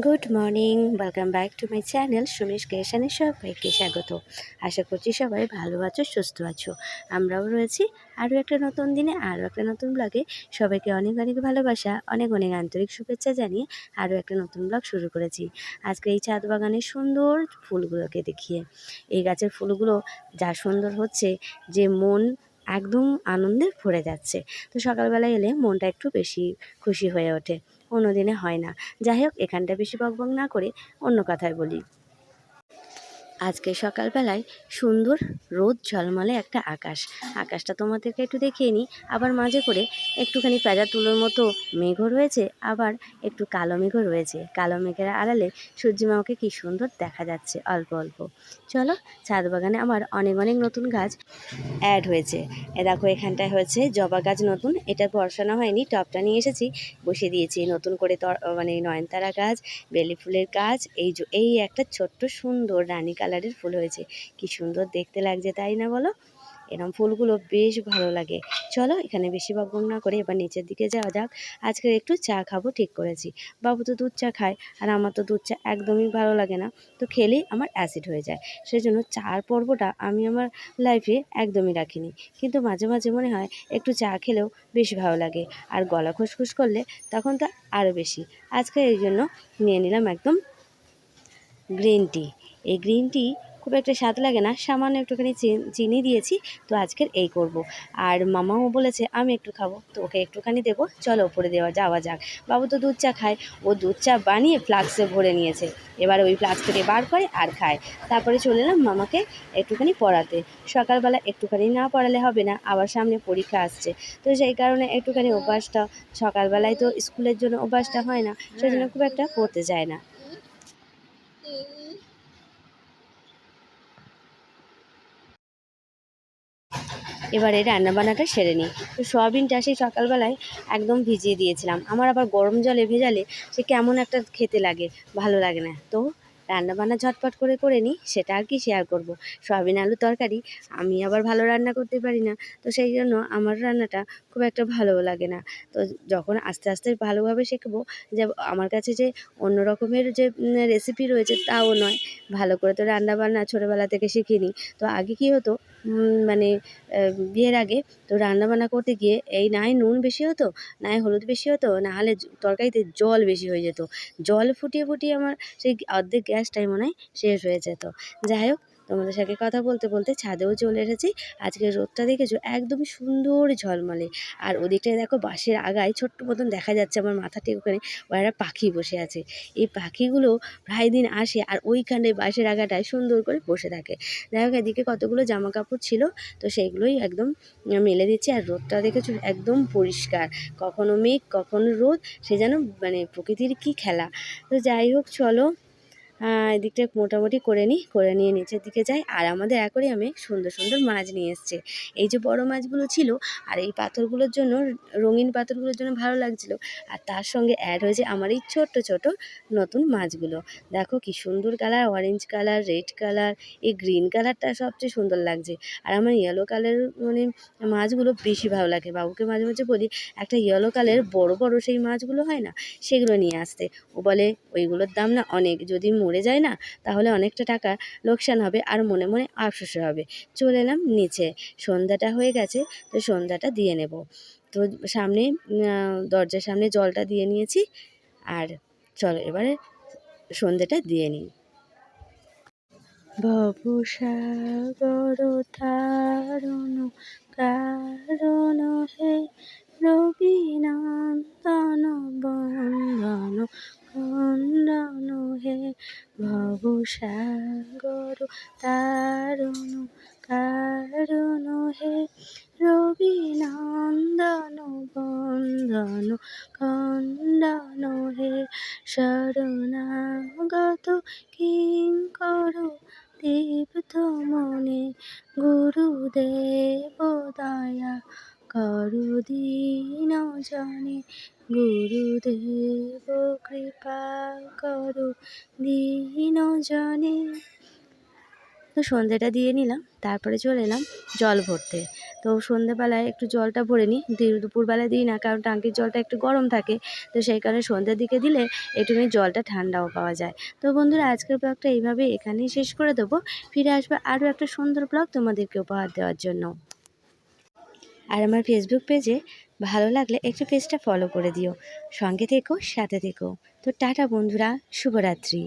Good morning welcome back to my channel Sumesh ক্রিয়েশনে সবাইকে স্বাগত। আশা করছি সবাই ভালো আছো, সুস্থ আছো। আমরাও রয়েছি আরও একটা নতুন দিনে, আরও একটা নতুন ব্লগে সবাইকে অনেক অনেক ভালোবাসা, অনেক অনেক আন্তরিক শুভেচ্ছা জানিয়ে আরও একটা নতুন ব্লগ শুরু করেছি। আজকে এই ছাদ বাগানের সুন্দর ফুলগুলোকে দেখিয়ে। এই গাছের ফুলগুলো যা সুন্দর হচ্ছে, যে মন একদম আনন্দে ভরে যাচ্ছে। তো সকালবেলা এলে মনটা একটু বেশি খুশি হয়ে ওঠে। অন্য দিনে হয় না। যাই হোক এখানটা বেশি বকবক না করে অন্য কথায় বলি। আজকে সকালবেলায় সুন্দর রোদ ঝলমলে একটা আকাশ। আকাশটা তোমাদেরকে একটু দেখিয়ে নিই। আবার মাঝে করে একটুখানি পেঁজা তুলোর মতো মেঘও রয়েছে, আবার একটু কালো মেঘও রয়েছে। কালো মেঘের আড়ালে সূর্যিমাকে কি সুন্দর দেখা যাচ্ছে অল্প অল্প। চলো, ছাদ বাগানে আমার অনেক অনেক নতুন গাছ অ্যাড হয়েছে। এ দেখো, এখানটায় হয়েছে জবা গাছ নতুন। এটা বসানো হয়নি, টপটা নিয়ে এসেছি। বসিয়ে দিয়েছি নতুন করে মানে নয়নতারা গাছ, বেলি ফুলের গাছ, এই এই একটা ছোট্ট সুন্দর রানী কালারের ফুল হয়েছে। কি সুন্দর দেখতে লাগছে, তাই না বলো? এরম ফুলগুলো বেশ ভালো লাগে। চলো এখানে বেশি বকবক না করে এবার নিচের দিকে যাওয়া যাক। আজকে একটু চা খাব, ঠিক করেছি। বাবু তো দুধ চা খায়, আর আমার তো দুধ চা একদমই ভালো লাগে না। তো খেলেই আমার অ্যাসিড হয়ে যায়। সেজন্য চার পর্বটা আমি আমার লাইফে একদমই রাখিনি। কিন্তু মাঝে মাঝে মনে হয় একটু চা খেলেও বেশি ভালো লাগে। আর গলা খুসখুস করলে তখন তো আরও বেশি। আজকে এই জন্য নিয়ে নিলাম একদম গ্রিন টি। এই গ্রিন টি খুব একটা স্বাদ লাগে না, সামান্য একটুখানি চিনি দিয়েছি, তো আজকের এই করব। আর মামাও বলেছে, আমি একটু খাব, তো ওকে একটুখানি দেবো, চলো ওপরে দেওয়া যাওয়া যাক। বাবু তো দুধ চা খায়, ও দুধ চা বানিয়ে ফ্লাক্সে ভরে নিয়েছে। এবার ওই ফ্লাক্স থেকে বার করে আর খায়। তারপরে চলে এলাম মামাকে একটুখানি পড়াতে। সকালবেলা একটুখানি না পড়ালে হবে না, আবার সামনে পরীক্ষা আসছে। তো সেই কারণে একটুখানি অভ্যাসটা, সকালবেলায় তো স্কুলের জন্য অভ্যাসটা হয় না, সেজন্য খুব একটা পড়তে যায় না। এবারে রান্নাবান্নাটা সেরে নিই। তো সোয়াবিনটা সেই সকালবেলায় একদম ভিজিয়ে দিয়েছিলাম। আমার আবার গরম জলে ভেজালে সে কেমন একটা খেতে লাগে, ভালো লাগে না। তো রান্নাবান্না ঝটপট করে করে নিই, সেটা আর কি শেয়ার করব। সয়াবিন আলু তরকারি, আমি আবার ভালো রান্না করতে পারি না, তো সেই জন্য আমার রান্নাটা খুব একটা ভালো লাগে না। তো যখন আস্তে আস্তে ভালোভাবে শিখব, যে আমার কাছে যে অন্য রকমের যে রেসিপি রয়েছে তাও নয়, ভালো করে তো রান্নাবান্না ছোটোবেলা থেকে শিখিনি, তো আগে কি হতো মানে বিয়ের আগে তো রান্নাবান্না করতে গিয়ে এই নাই নুন বেশি হতো নাই হলুদ বেশি হতো, না হলে তরকারিতে জল বেশি হয়ে যেত। জল ফুটিয়ে ফুটিয়ে আমার সেই অর্ধেক গ্যাসটাই মনে হয় শেষ হয়ে যেত। যাই হোক তোমাদের সাথে কথা বলতে বলতে ছাদেও চলে এসেছি। আজকে রোদটা দেখেছ? একদমই সুন্দর ঝলমলে। আর ওদিকটায় দেখো বাঁশের আগায় ছোট্ট মতন দেখা যাচ্ছে আমার মাথা ঠিক ওখানে ওরা পাখি বসে আছে। এই পাখিগুলো প্রায় দিন আসে আর ওইখানে বাঁশের আগাটায় সুন্দর করে বসে থাকে। যাই হোক এদিকে কতগুলো জামা কাপড় ছিল তো সেইগুলোই একদম মেলে দিচ্ছি। আর রোদটা দেখেছ? একদম পরিষ্কার। কখনো মেঘ, কখনো রোদ, সে যেন মানে প্রকৃতির কি খেলা। তো যাই হোক চলো এদিকটা মোটামুটি করে নিই করে নিয়ে নিচের দিকে যাই। আর আমাদের অ্যাকোরিয়ামে সুন্দর সুন্দর মাছ নিয়ে এসছে। এই যে বড় মাছগুলো ছিল, আর এই পাথরগুলোর জন্য, রঙিন পাথরগুলোর জন্য ভালো লাগছিল। আর তার সঙ্গে অ্যাড হয়েছে আমার এই ছোট্ট ছোট নতুন মাছগুলো। দেখো কি সুন্দর colour orange colour red colour এই গ্রিন কালারটা সবচেয়ে সুন্দর লাগছে। আর আমার ইয়েলো কালার মানে মাছগুলো বেশি ভালো লাগে। বাবুকে মাঝে মাঝে বলি, একটা ইয়েলো কালার বড় বড় সেই মাছগুলো হয় না, সেগুলো নিয়ে আসতে। ও বলে, ওইগুলোর দাম না অনেক। যদি মরে যায় না, তাহলে অনেকটা টাকা লোকসান হবে আর মনে মনে আফসোস হবে। চলে এলাম নিচে, সন্ধ্যাটা হয়ে গেছে, তো সন্ধ্যাটা দিয়ে নেব। তো সামনে দরজার সামনে জলটা দিয়ে নিয়েছি, আর চলো এবারে সন্ধ্যাটা দিয়ে নিই। ভবসাগর তারণ ভবসাগর তারণ কারণ হে রবি নন্দন বন্দন খণ্ডন হে শরণাগত কিঙ্কর দীপ্ত মনে, গুরুদেব দয়া করু দিন জনে, গুরুদেব কৃপা করু। দীন জানে। তো সন্ধ্যেটা দিয়ে নিলাম, তারপরে চলে এলাম জল ভরতে। তো সন্ধ্যেবেলায় একটু জলটা ভরে নিই দুপুরবেলায় দিই না, কারণ টাঙ্কির জলটা একটু গরম থাকে। তো সেই কারণে সন্ধ্যের দিকে দিলে একটুখানি জলটা ঠান্ডাও পাওয়া যায়। তো বন্ধুরা, আজকের ব্লগটা এইভাবে এখানেই শেষ করে দেবো। ফিরে আসবে আরও একটা সুন্দর ব্লগ তোমাদেরকে উপহার দেওয়ার জন্য। আর আমার ফেসবুক পেজে ভালো লাগলে একটু পেজটা ফলো করে দিও। সঙ্গে থেকো, সাথে থেকো। তো টাটা বন্ধুরা, শুভরাত্রি।